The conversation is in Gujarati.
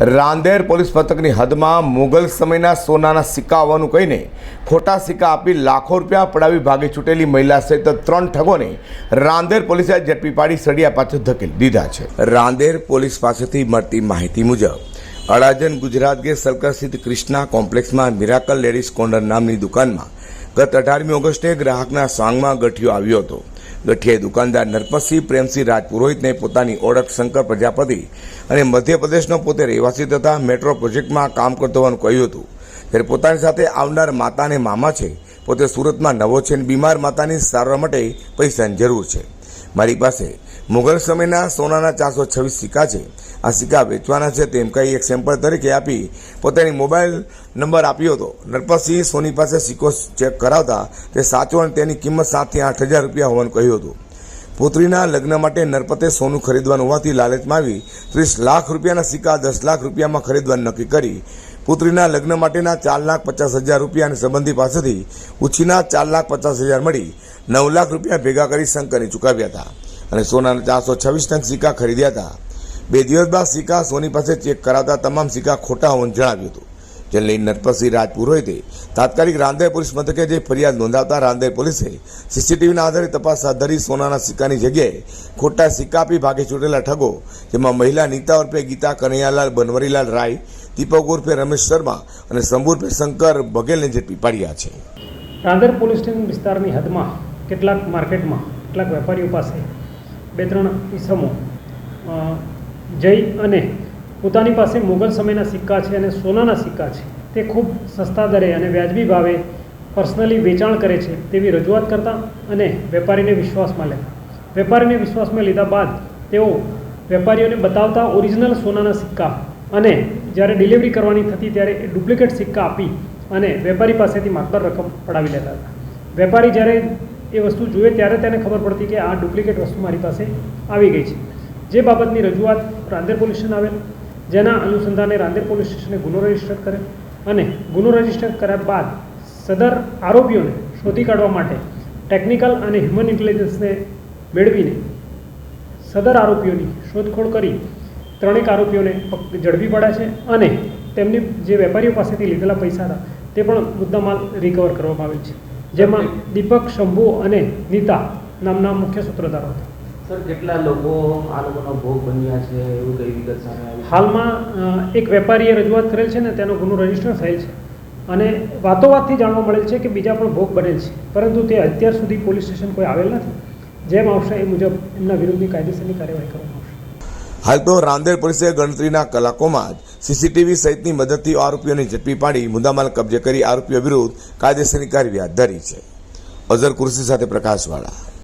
રાંદેર પોલીસ મથકની હદમાં મુગલ સમયના સોનાના સિક્કા હોવાનું કહીને ખોટા સિક્કા આપી લાખો રૂપિયા પડાવી ભાગી છૂટેલી મહિલા સહિત ત્રણ ઠગોને રાંદેર પોલીસે ઝડપી પાડી સળિયા પાછળ ધકેલી દીધા છે. રાંદેર પોલીસ પાસેથી મળતી માહિતી મુજબ અડાજન ગુજરાત ગેસ સર્કલ સ્થિત ક્રિષ્ના કોમ્પ્લેક્સમાં મિરાકલ લેડીઝ કોર્નર નામની દુકાનમાં ગત અઢારમી ઓગસ્ટે ગ્રાહકના સાંગમાં ગઠિયો આવ્યો હતો. ગઠિયાએ દુકાનદાર નરપતસિંહ પ્રેમસિંહ રાજપુરોહિતને પોતાની ઓળખ શંકર પ્રજાપતિ અને મધ્યપ્રદેશનો પોતે રહેવાસી તથા મેટ્રો પ્રોજેક્ટમાં કામ કરતો હોવાનું કહ્યું હતું. ત્યારે પોતાની સાથે આવનાર માતા અને મામા છે, પોતે સુરતમાં નવો છે અને બીમાર માતાની સારવાર માટે પૈસાની જરૂર છે. મારી પાસે. મુઘલ સમયના સોનાના ચારસો છવ્વીસ સિક્કા છે. આ સિક્કા વેચવાના છે તેમ કહી એક સેમ્પલ તરીકે આપી પોતાની મોબાઈલ નંબર આપ્યો હતો. નરપતસિંહ સોની પાસે સિક્કો ચેક કરાવતા તે સાચો અને તેની કિંમત સાતથી આઠ હજાર રૂપિયા હોવાનું કહ્યું હતું. પુત્રીના લગ્ન માટે નરપતે સોનું ખરીદવાનું હોવાથી લાલચમાં આવી ત્રીસ લાખ રૂપિયાના સિક્કા દસ લાખ રૂપિયામાં ખરીદવાનું નક્કી કરી પુત્રીના લગ્ન માટેના ચાર લાખ પચાસ હજાર રૂપિયા અને સંબંધી પાસેથી ઉછીના ચાર લાખ પચાસ હજાર મળી નવ લાખ રૂપિયા ભેગા કરી શંકરને ચૂકવ્યા હતા અને સોનાના ચારસો છવ્વીસ ટંક સિક્કા ખરીદ્યા હતા. બે દિવસ બાદ સિક્કા સોની પાસે ચેક કરાવતા તમામ સિક્કા ખોટા હોવાનું જણાવ્યું હતું. જેને લઈને નરપતસિંહ રાજપુરોહિતે તાત્કાલિક રાંદેર પોલીસ મથકે જે ફરિયાદ નોંધાવતા રાંદેર પોલીસે સીસીટીવીના આધારે તપાસ હાથ ધરી સોનાના સિક્કાની જગ્યાએ ખોટા સિક્કા આપી ભાગે છૂટેલા ઠગો, જેમાં મહિલા નીતા ઉર્ફે ગીતા કનૈયાલાલ બનવરીલાલ રાય દીપક ઉર્ફે રમેશ શર્મા અને શંભુ ઉર્ફે શંકર બઘેલને ઝડપી પાડ્યા છે. રાંદર પોલીસ સ્ટેશન વિસ્તારની હદમાં કેટલાક માર્કેટમાં કેટલાક વેપારીઓ પાસે બે ત્રણ ઈસમો જઈ અને પોતાની પાસે મુગલ સમયના સિક્કા છે અને સોનાના સિક્કા છે. તે ખૂબ સસ્તા દરે અને વ્યાજબી ભાવે પર્સનલી વેચાણ કરે છે તેવી રજૂઆત કરતા અને વેપારીને વિશ્વાસમાં લેતા વેપારીને વિશ્વાસમાં લીધા બાદ તેઓ વેપારીઓને બતાવતા ઓરિજિનલ સોનાના સિક્કા અને જ્યારે ડિલિવરી કરવાની થતી ત્યારે એ ડુપ્લિકેટ સિક્કા આપી અને વેપારી પાસેથી માતબર રકમ પડાવી લેતા હતા. વેપારી જ્યારે એ વસ્તુ જુએ ત્યારે તેને ખબર પડતી કે આ ડુપ્લિકેટ વસ્તુ મારી પાસે આવી ગઈ છે. જે બાબતની રજૂઆત રાંદેર પોલીસ આવેલ, જેના અનુસંધાને રાંદેર પોલીસ સ્ટેશને ગુનો રજિસ્ટર કરે અને ગુનો રજિસ્ટર કર્યા બાદ સદર આરોપીઓને શોધી કાઢવા માટે ટેકનિકલ અને હ્યુમન ઇન્ટેલિજન્સને મેળવીને સદર આરોપીઓની શોધખોળ કરી ત્રણેક આરોપીઓને ઝડપી પડ્યા છે અને તેમની જે વેપારીઓ પાસેથી લીધેલા પૈસા હતા તે પણ મુદ્દામાલ રિકવર કરવામાં આવેલ છે. જેમાં દીપક શંભુ અને નીતા નામના મુખ્ય સૂત્રધારો હતા. સર કેટલા લોકો આ લોકોનો ભોગ બન્યા છે? એવું કઈ વિગત સામે આવી હાલમાં એક વેપારીએ રજૂઆત કરેલ છે ને તેનો ગુનો રજિસ્ટર થયેલ છે. અને વાતોવાતથી જાણવા મળેલ છે કે બીજા પણ ભોગ બનેલ છે. પરંતુ તે અત્યાર સુધી પોલીસ સ્ટેશન કોઈ આવેલ નથી. જેમ આવશે એ મુજબ એમના વિરુદ્ધની કાયદેસરની કાર્યવાહી કરવામાં હાલ તો રાંદેર પોલીસે ગણતરીના કલાકોમાં જ સીસીટીવી સહિતની મદદથી આરોપીઓને ઝડપી પાડી મુદ્દામાલ કબજે કરી આરોપીઓ વિરુદ્ધ કાયદેસરની કાર્યવાહી હાથ ધરી છે. અઝર કુર્સી સાથે પ્રકાશવાળા